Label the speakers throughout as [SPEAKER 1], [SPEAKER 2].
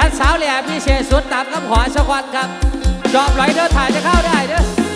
[SPEAKER 1] จัดสาวแหลมพิเศษสุดตามคำหอสะควันครับ จอบไหลเดินถ่ายจะเข้าได้เด้อ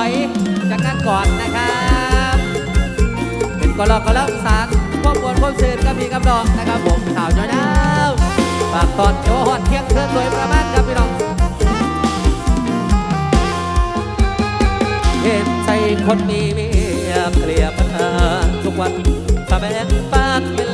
[SPEAKER 1] อยจากนั้นก่อนนะครับ เป็นกอลอกลับสารพวกบวนพวกสื่อก็มีกำลองนะครับผมข่าวจ้อยดาวปากตอนโยหอดเที่ยงเคื่อนสวยประมาณครับพี่น้องเห็นใจคนมีเมียเกลียบปัญหาทุกวันแสวงปากเป็น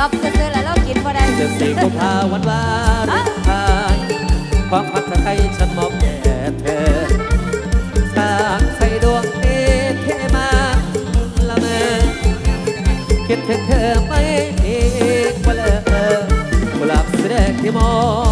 [SPEAKER 1] เราจะซื้อแล้วรอบกินบ่ได้
[SPEAKER 2] เดื
[SPEAKER 1] อสี่กุพภาวันวาเลนไานความรักเธอให้ฉันมอบแก่เธอสางใส่ดวงนี้เทมาละเคิดถึงเธอไม่ทิ้งไปเลยกุหลาบแสดงที่มอง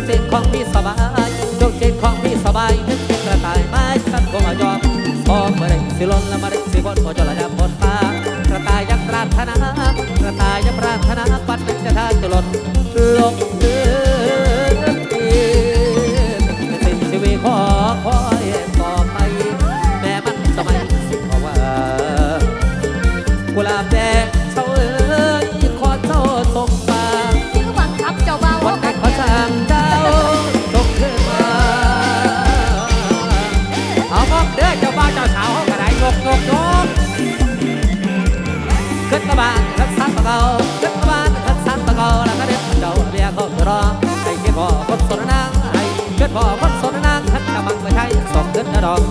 [SPEAKER 1] กเจ็ดของพี่สบายดกเจ็ดของพี่สบายนึกเป็นกระต่ายไม้ฉันคงยอมมองมาเลยสิล้นและมาเลย
[SPEAKER 2] สิว
[SPEAKER 1] นหัวจระ กบานทักษะปะเกาเด็กบานทักษะปะเกาแล้วก็เด็กเจ้าเรียกเขาตรองให้เก็บพอคนสนนางให้เก็บพอคนสนนางทันกำมังไม่ใช่สมเด็จนะดอก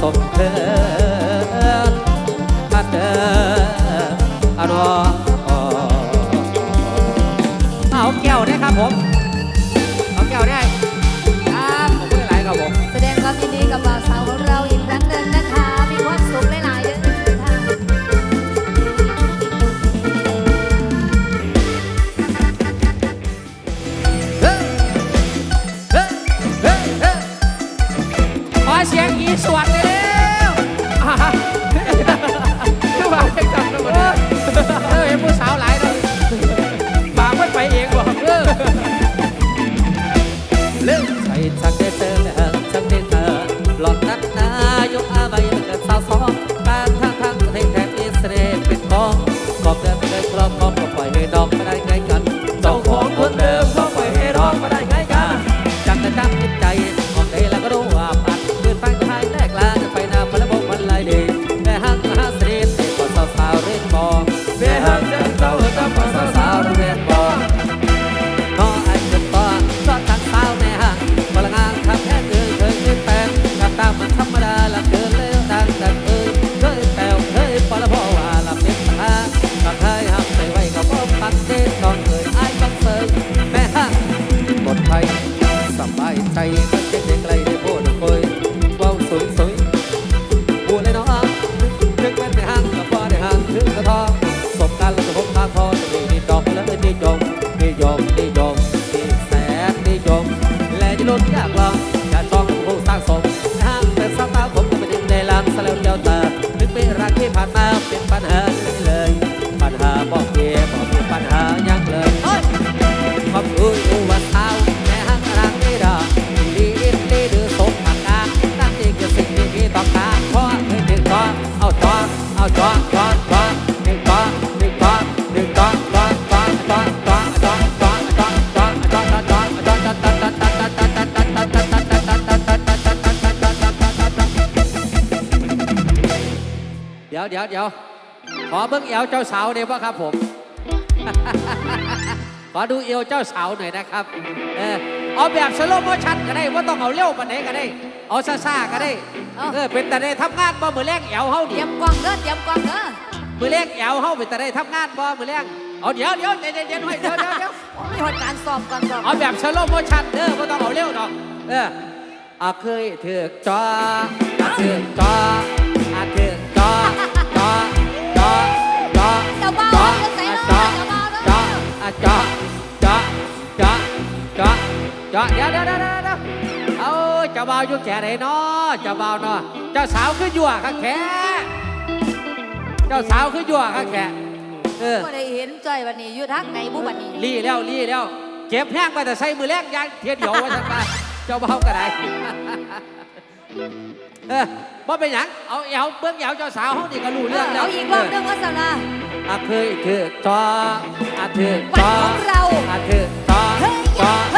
[SPEAKER 1] สมเด็จอันเดอรอเอาแก้วได้ครับผมเอาแก้วได้ เดี๋ยวเดี๋ยวเดี๋ยวขอเบิ้งเอวเจ้าสาวได้ป่ะครับผม ขอดูเอวเจ้าสาวหน่อยนะครับ เออเอาแบบสโลโมชันก็ได้ว่าต้องเอาเร็วปานไหนก็ได้ เอาซาซาๆก็ได้เออเป็นแต่ได้ทำงานบ่มือแรงเอวเฮา
[SPEAKER 2] เต
[SPEAKER 1] ดิ
[SPEAKER 2] รียมกวางเด้อเตรียมกวางเด้อ
[SPEAKER 1] มือแรงเอวเฮาเป็นแต่ได้ทำงานบ่มือแรงเอาเดี๋ยวเดี๋ยวเดี๋ยวเดี๋ยวเดี๋ยวเดี๋ยวเดี๋ยวเดี๋ยว
[SPEAKER 2] มีการสอบก่างสอบ
[SPEAKER 1] เอาแบบสโลโมชันเด้อว่าต้องเอาเร็วดอกเออเอาเคยเถือกจอเถือกจอ จอ
[SPEAKER 2] ดเดี๋
[SPEAKER 1] ยวเดี๋ยวเดี๋ยวเดี๋ยวเอาจ้าบ่าวยุ่งแฉไหนเนาะเจ้าบ่าวเนาะเจ้าสาวขึ้นยั่วข้าแขกเจ้าสาวขึ้นยั่วข้าแขเออ
[SPEAKER 2] ก็ได้เห็นใจวันนี้ยุทักไงบุบันนี้
[SPEAKER 1] รีแล้วรีแล้วเก็บแห้งไปแต่ใส่มือแรกยังเทียนเดียวว่าสัมาเจ้าบ่าวก็ได้เออบ่เป็นหยังเอาเอาเบื้องเหยาเจ้าสาวห้องนี้ก็รู้เรื่องแล้ว
[SPEAKER 2] เอาอีกรอบเรื่องว่าสาวนา
[SPEAKER 1] อะคือคือจออะคือจอ
[SPEAKER 2] ของเรา
[SPEAKER 1] อะคือจอจอ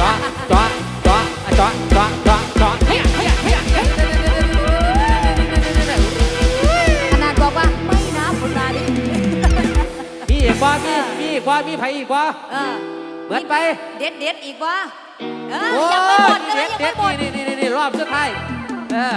[SPEAKER 1] จ้าจ้าจ้าจ้าจ้าจ้าจ้า
[SPEAKER 2] เฮ้
[SPEAKER 1] ยเฮ้ยเฮ้ยเฮ้ย
[SPEAKER 2] ขนาดบอกว่าไม่นะคนมาดิ
[SPEAKER 1] มีอีกว่ามีมีอีกว่ามีไผอีกว่า
[SPEAKER 2] เออ
[SPEAKER 1] เบิไป
[SPEAKER 2] เด็ดเด็ดอีกว่าเออยังไม่หมดเลยยังไม่หมด
[SPEAKER 1] นี่นี่นี่รอบสุดท้ายเออ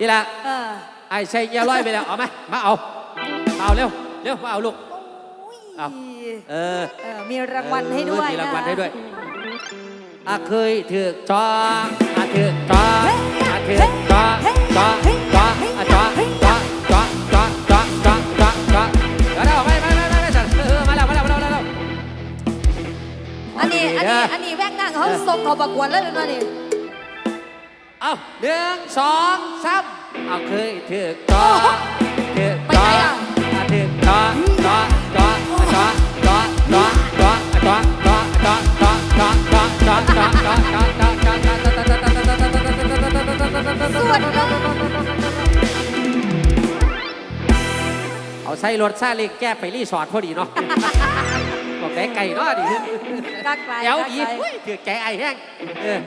[SPEAKER 1] นี่แหละ
[SPEAKER 2] เออ
[SPEAKER 1] ไอ้ชัย
[SPEAKER 2] เอี
[SPEAKER 1] ยร้อยไปแล้ว เอาไหมมาเอามาเอาเร็วเร็วมาเอาลูก เอา เออ
[SPEAKER 2] มีรางวัลให้ด้วย
[SPEAKER 1] มีรางวัลให้ด้วยอาเคยถือจ้าอาถือจ้าอาถือจ้าจ้าจ้ออาจ้าจ้าจ้าจ้าจ้าจ้าจ้าจ้าเดี๋ยวเราไปไปไปไปไปสั่งเออมาแล้วมาแล้วมาแล้วมาแล้ว
[SPEAKER 2] อันนี้อันนี้
[SPEAKER 1] อั
[SPEAKER 2] นนี้แว่งนั่งเขาส่งเขาประกวดแล้วเดี๋าวนี่
[SPEAKER 1] เอาหนึ่งสองสามเอาเคยถือก่อถือก่อถือก่อก่อก่อก่อก่อก่อก่อก่อก่อก่อก่อก่อก่อก่อก่อก่อก่อก่อก่อส่วนลงเอาใส่รถซาเล็กแก้ไปรีสอร์ทพอดีเนาะกอกแกไก่เนาะดิ
[SPEAKER 2] กักไป
[SPEAKER 1] เดี๋ยว
[SPEAKER 2] อี
[SPEAKER 1] เฮ้ยถือแกไอแห้งเออ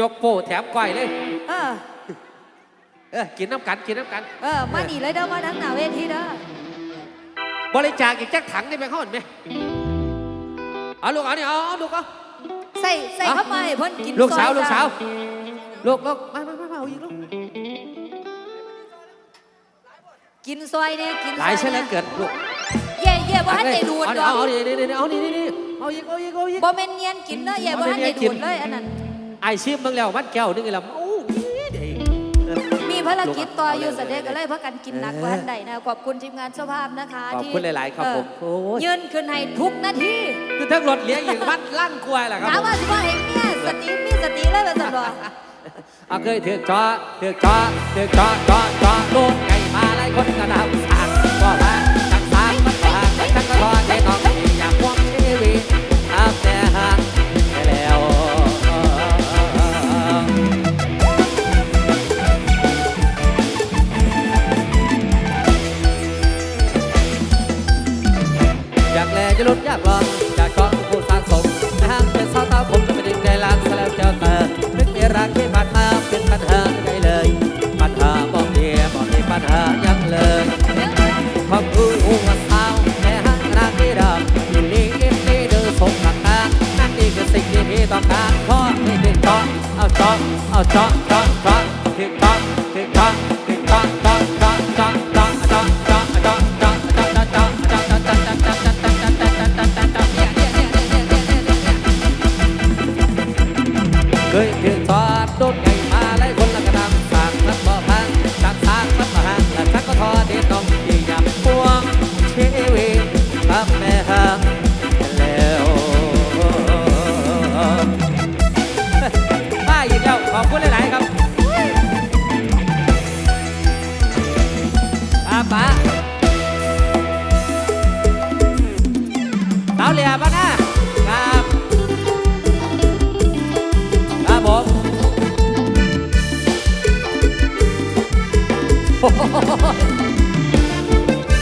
[SPEAKER 1] ยกโป้แถมก้อยเลย
[SPEAKER 2] เออ
[SPEAKER 1] เออกินน้ำกันกินน้ำกัน
[SPEAKER 2] เออ มานี่เลยเด้อมาทั้งหน้าเวทีเด้อบ
[SPEAKER 1] ริจาคอีกแจ็คถังได้ไหมเขาเห็นไหมเอาลูกเอานี่เอาเอาลูกเอา
[SPEAKER 2] ใส่ใส่
[SPEAKER 1] อะ
[SPEAKER 2] เข้ามาให้เพิ่นกิน
[SPEAKER 1] ลูกสาว
[SPEAKER 2] ซอย
[SPEAKER 1] ลูกสาว
[SPEAKER 2] จ้
[SPEAKER 1] ลูกลูกมามามามาเอาอีกลูก
[SPEAKER 2] กินซอยเนี่ยกินซ
[SPEAKER 1] ห
[SPEAKER 2] อ
[SPEAKER 1] ลาย
[SPEAKER 2] ย
[SPEAKER 1] เช่นแล้ว
[SPEAKER 2] เนี่ย
[SPEAKER 1] เกิดลูก
[SPEAKER 2] เย่เย่บ่ทันได้ดูดด
[SPEAKER 1] เอา
[SPEAKER 2] อก
[SPEAKER 1] เอาเอานี่นี่นี่เอานี่นี่นี่เอาอีกเอาอีกเอาอีก
[SPEAKER 2] บ่แม่นเงียนกินเด้อเย่บ่ทันได้ดูดเลยอันนั้น
[SPEAKER 1] ไอชิมบ้างแล้วมันแก้วนึงไงล่ะโอ้ยเด็กเออ
[SPEAKER 2] มีภารกิจต่ออยู่
[SPEAKER 1] เอาเลย
[SPEAKER 2] แสดงก็เลยเพราะกันกินหนักกว่าทันใดนะขอบคุณทีมงานเจ้าภาพนะคะ
[SPEAKER 1] ขอบ
[SPEAKER 2] ที่
[SPEAKER 1] คุณหลายๆครับ
[SPEAKER 2] เออ
[SPEAKER 1] ผมโอ้ย
[SPEAKER 2] ยืนขึ้นให้ทุกนาที
[SPEAKER 1] คือทั้งรถเลี้ยงอย่างมันลั่นกล้วยแหละครับ
[SPEAKER 2] ถาม
[SPEAKER 1] ผม
[SPEAKER 2] ว่าสิว่าเห็นเนี่ยสติมีสติเลยว่าซั่นบ่
[SPEAKER 1] เอาเคยถือกจอถือกจอถือกจอจอจอลูกไก่มาหลายคนกระดาวสานก็มาจักสานมันก็ห่างจักกระรอใจน้อง လို့ပြကွာ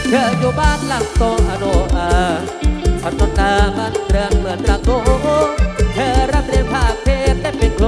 [SPEAKER 1] เธออยู่บ้านหลังโตอโนอาฉันนอนนามันเรื่องเหมือนตะโกเธอรับเรียนภาคเทพได้เป็นโค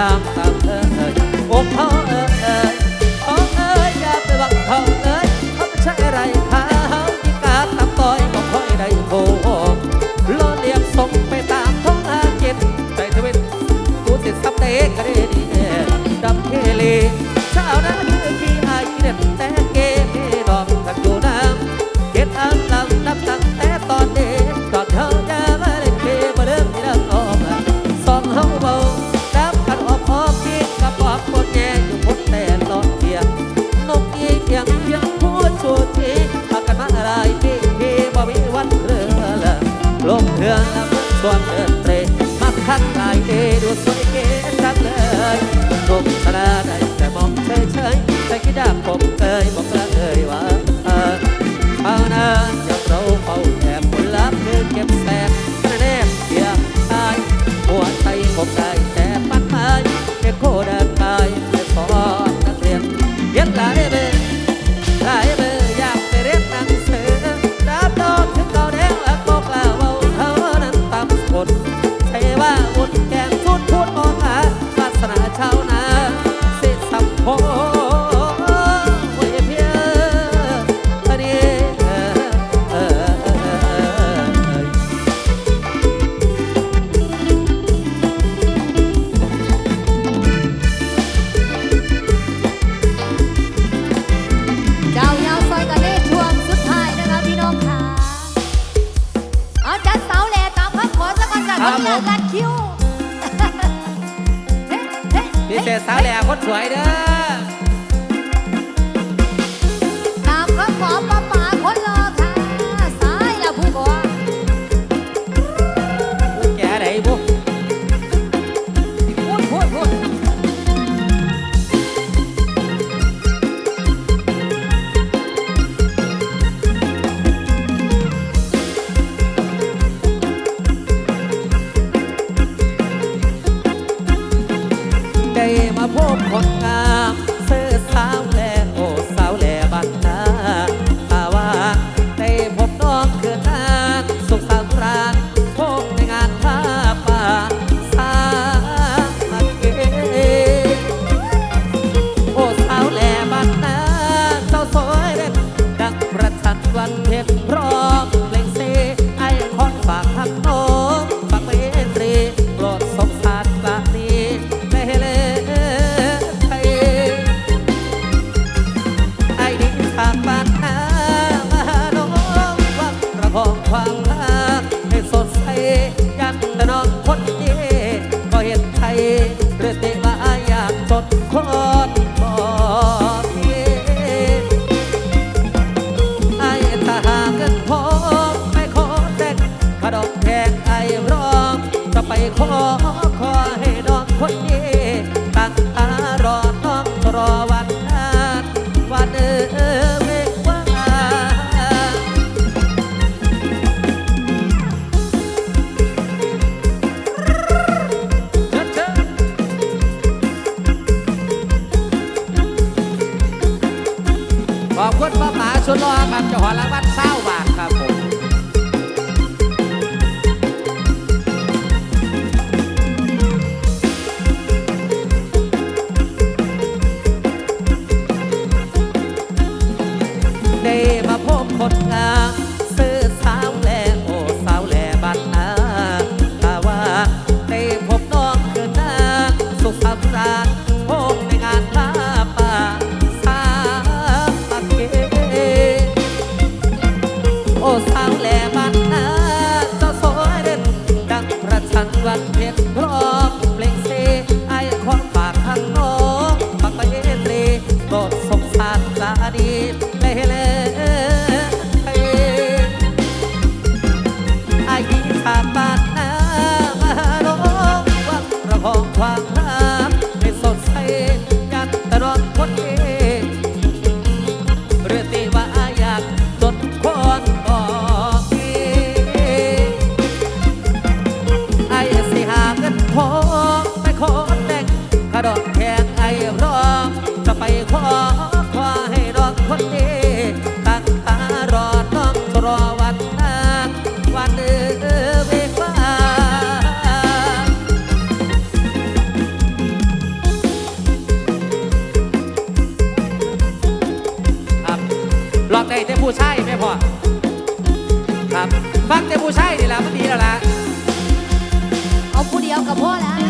[SPEAKER 2] 야. ขอ
[SPEAKER 1] บ
[SPEAKER 2] คุณป้าป๋าสุด
[SPEAKER 1] รอครับจะหัองรางวัลเศร้าบาทครับผม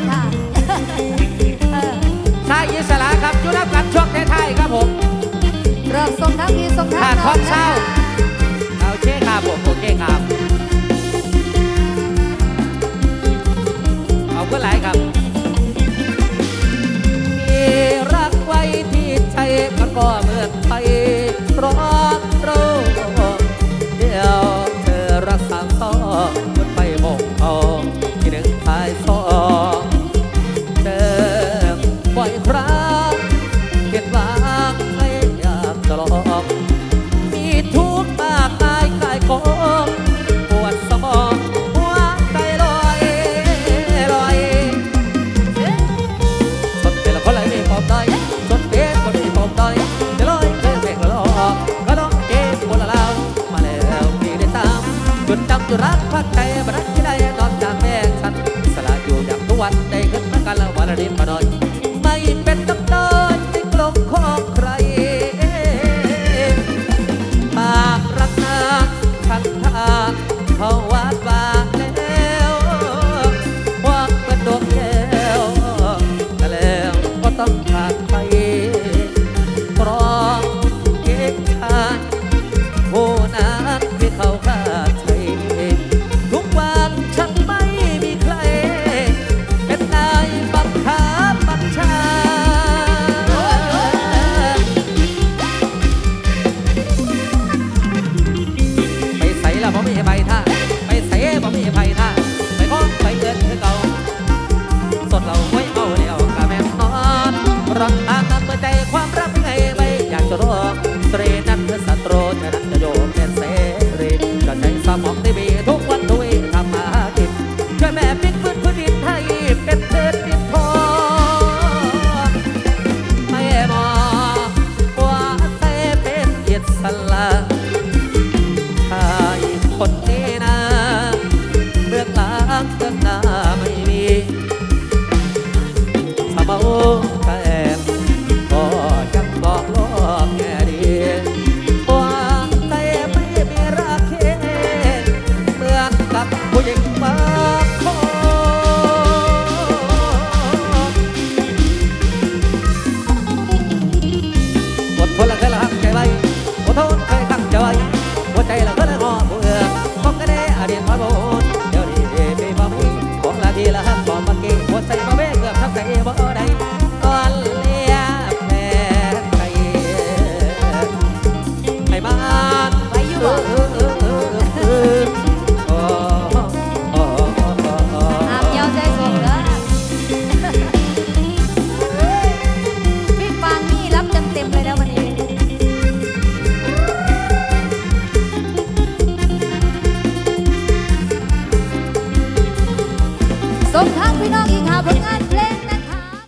[SPEAKER 1] ค่ะชายอิสระครับ
[SPEAKER 2] ยุ
[SPEAKER 1] รับกันช่วงทยๆครับผม
[SPEAKER 2] เริ่มส่งทั้งทีส่งทั้งน้อ
[SPEAKER 1] งเช้าเอาเช่ครับผมโอเคครับเอาคุณหลายครับมีรักไว้ที่ใจมันก็เหมือนไปร้อนรู้เดียวเธอรักสามซ้อนมันไปมองเอาที่หนึ่งทายซ้อ
[SPEAKER 2] tay ta